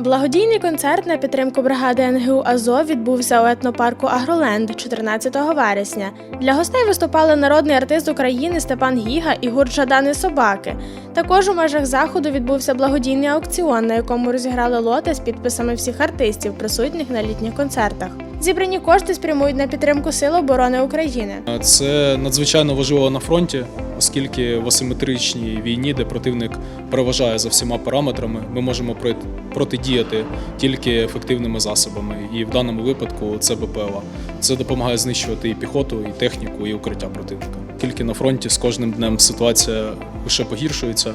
Благодійний концерт на підтримку бригади НГУ Азов відбувся у етнопарку Агроленд 14 вересня. Для гостей виступали народний артист України Степан Гіга і гурт Жадани Собаки. Також у межах заходу відбувся благодійний аукціон, на якому розіграли лоти з підписами всіх артистів, присутніх на літніх концертах. Зібрані кошти спрямують на підтримку Сил оборони України. Це надзвичайно важливо на фронті, оскільки в асиметричній війні, де противник переважає за всіма параметрами, ми можемо протидіяти тільки ефективними засобами. І в даному випадку це БПЛА. Це допомагає знищувати і піхоту, і техніку, і укриття противника. Тільки на фронті з кожним днем ситуація лише погіршується.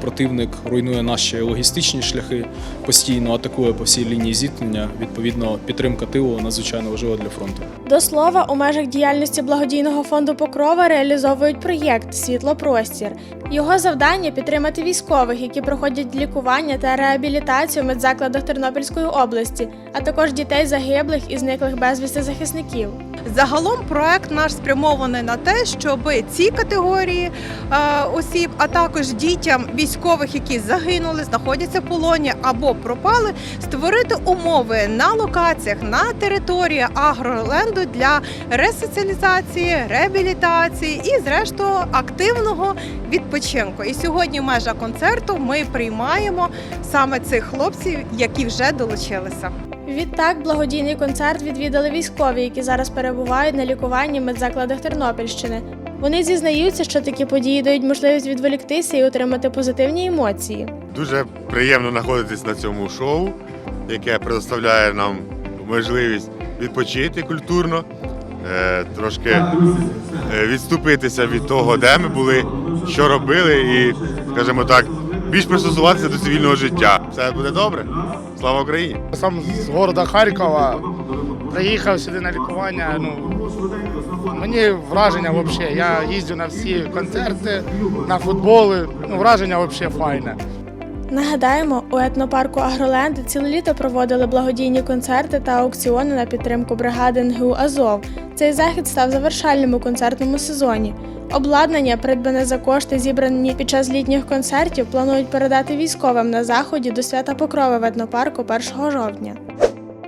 Противник руйнує наші логістичні шляхи, постійно атакує по всій лінії зіткнення. Відповідно, підтримка тилу надзвичайно важлива для фронту. До слова, у межах діяльності благодійного фонду Покрова реалізовують проєкт Світлопростір. Його завдання підтримати військових, які проходять лікування та реабілітацію в медзакладах Тернопільської області, а також дітей загиблих і зниклих безвісти захисників. Загалом проект наш спрямований на те, щоб ці категорії е, осіб, а також дітям військових, які загинули, знаходяться в полоні або пропали, створити умови на локаціях на території агроленду для ресоціалізації, реабілітації і, зрештою, активного відпочинку. І сьогодні в межах концерту ми приймаємо саме цих хлопців, які вже долучилися. Відтак, благодійний концерт відвідали військові, які зараз перебувають на лікуванні медзакладах Тернопільщини. Вони зізнаються, що такі події дають можливість відволіктися і отримати позитивні емоції. Дуже приємно знаходитись на цьому шоу, яке предоставляє нам можливість відпочити культурно, е, трошки е, відступитися від того, де ми були, що робили, і, скажімо так, більш пристосуватися до цивільного життя. Все буде добре. Слава Україні! Сам з города Харкова приїхав сюди на лікування. Ну мені враження взагалі. Я їздю на всі концерти, на футболи. Ну, враження взагалі файне. Нагадаємо, у етнопарку Агроленд ціле літо проводили благодійні концерти та аукціони на підтримку бригади НГУ Азов. Цей захід став завершальним у концертному сезоні. Обладнання, придбане за кошти, зібрані під час літніх концертів, планують передати військовим на заході до свята Покрови в етнопарку 1 жовтня.